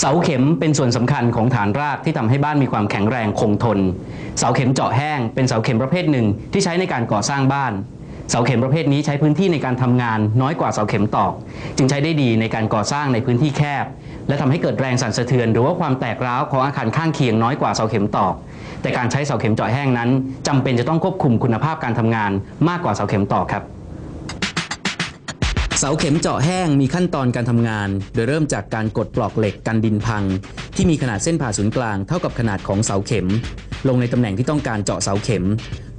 เสาเข็มเป็นส่วนสำคัญของฐานรากที่ทำให้บ้านมีความแข็งแรงคงทน เสาเข็มเจาะแห้งเป็นเสาเข็มประเภทหนึ่งที่ใช้ในการก่อสร้างบ้าน เสาเข็มประเภทนี้ใช้พื้นที่ในการทำงานน้อยกว่าเสาเข็มตอก จึงใช้ได้ดีในการก่อสร้างในพื้นที่แคบ และทำให้เกิดแรงสั่นสะเทือน หรือว่าความแตกร้าวของอาคารข้างเคียงน้อยกว่าเสาเข็มตอก แต่การใช้เสาเข็มเจาะแห้งนั้นจำเป็นจะต้องควบคุมคุณภาพการทำงานมากกว่าเสาเข็มตอกครับ เสาเข็มเจาะแห้งมีขั้นตอนการทำงาน โดยเริ่มจากการกดปลอกเหล็กกันดินพัง ที่มีขนาดเส้นผ่าศูนย์กลางเท่ากับขนาดของเสาเข็ม ลงในตำแหน่งที่ต้องการเจาะเสาเข็ม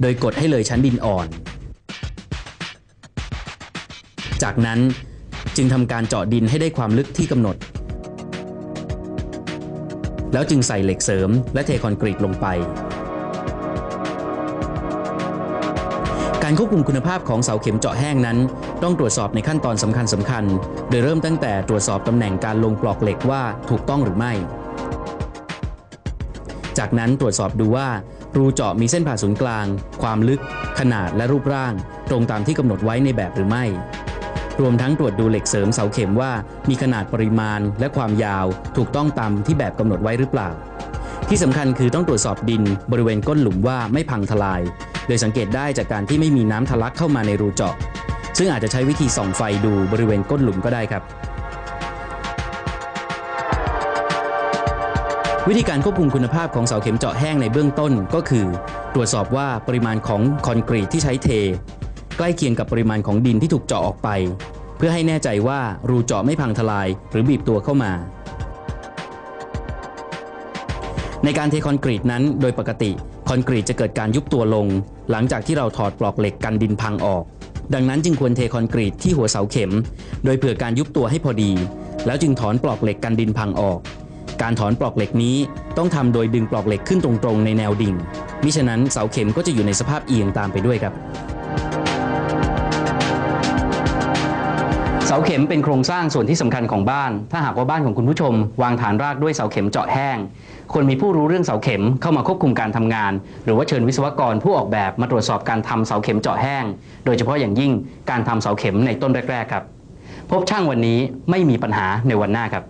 โดยกดให้เลยชั้นดินอ่อน จากนั้นจึงทำการเจาะดินให้ได้ความลึกที่กำหนด แล้วจึงใส่เหล็กเสริมและเทคอนกรีตลงไป การควบคุมคุณภาพของเสาเข็มเจาะแห้งนั้น ต้องตรวจสอบในขั้นตอนสำคัญสำคัญ โดยเริ่มตั้งแต่ตรวจสอบตำแหน่งการลงปลอกเหล็กว่าถูกต้องหรือไม่ จากนั้นตรวจสอบดูว่า รูเจาะมีเส้นผ่าศูนย์กลาง ความลึก ขนาดและรูปร่าง ตรงตามที่กำหนดไว้ในแบบหรือไม่ รวมทั้งตรวจดูเหล็กเสริมเสาเข็มว่า มีขนาดปริมาณและความยาว ถูกต้องตามที่แบบกำหนดไว้หรือเปล่า ที่สำคัญคือต้องตรวจสอบดินบริเวณก้นหลุมว่าไม่พังทลาย โดยสังเกตได้จากการที่ไม่มีน้ำทะลักเข้ามาในรูเจาะ ซึ่งอาจจะใช้วิธีส่องไฟดูบริเวณก้นหลุมก็ได้ครับ วิธีการควบคุมคุณภาพของเสาเข็มเจาะแห้งในเบื้องต้นก็คือ ตรวจสอบว่าปริมาณของคอนกรีตที่ใช้เท ใกล้เคียงกับปริมาณของดินที่ถูกเจาะออกไป เพื่อให้แน่ใจว่ารูเจาะไม่พังทลาย หรือบีบตัวเข้ามา ในการเทคอนกรีตนั้น โดยปกติคอนกรีตจะเกิดการยุบตัวลง หลังจากที่เราถอดปลอกเหล็กกันดินพังออก ดังนั้นจึงควรเทคอนกรีตที่หัวเสาเข็ม โดยเผื่อการยุบตัวให้พอดี แล้วจึงถอนปลอกเหล็กกันดินพังออก การถอนปลอกเหล็กนี้ต้องทำโดยดึงปลอกเหล็กขึ้นตรงๆ ในแนวดิ่งมิฉะนั้นเสาเข็มก็จะอยู่ในสภาพเอียงตามไปด้วยครับ เสาเข็มเป็นโครงสร้างส่วนที่สำคัญของบ้าน ถ้าหากว่าบ้านของคุณผู้ชม วางฐานรากด้วยเสาเข็มเจาะแห้ง ควรมีผู้รู้เรื่องเสาเข็มเข้ามาควบคุมการทำงาน หรือว่าเชิญวิศวกรผู้ออกแบบมาตรวจสอบการทำเสาเข็มเจาะแห้ง โดยเฉพาะอย่างยิ่งการทำเสาเข็มในต้นแรก ๆ ครับ พบช่างวันนี้ไม่มีปัญหาในวันหน้าครับ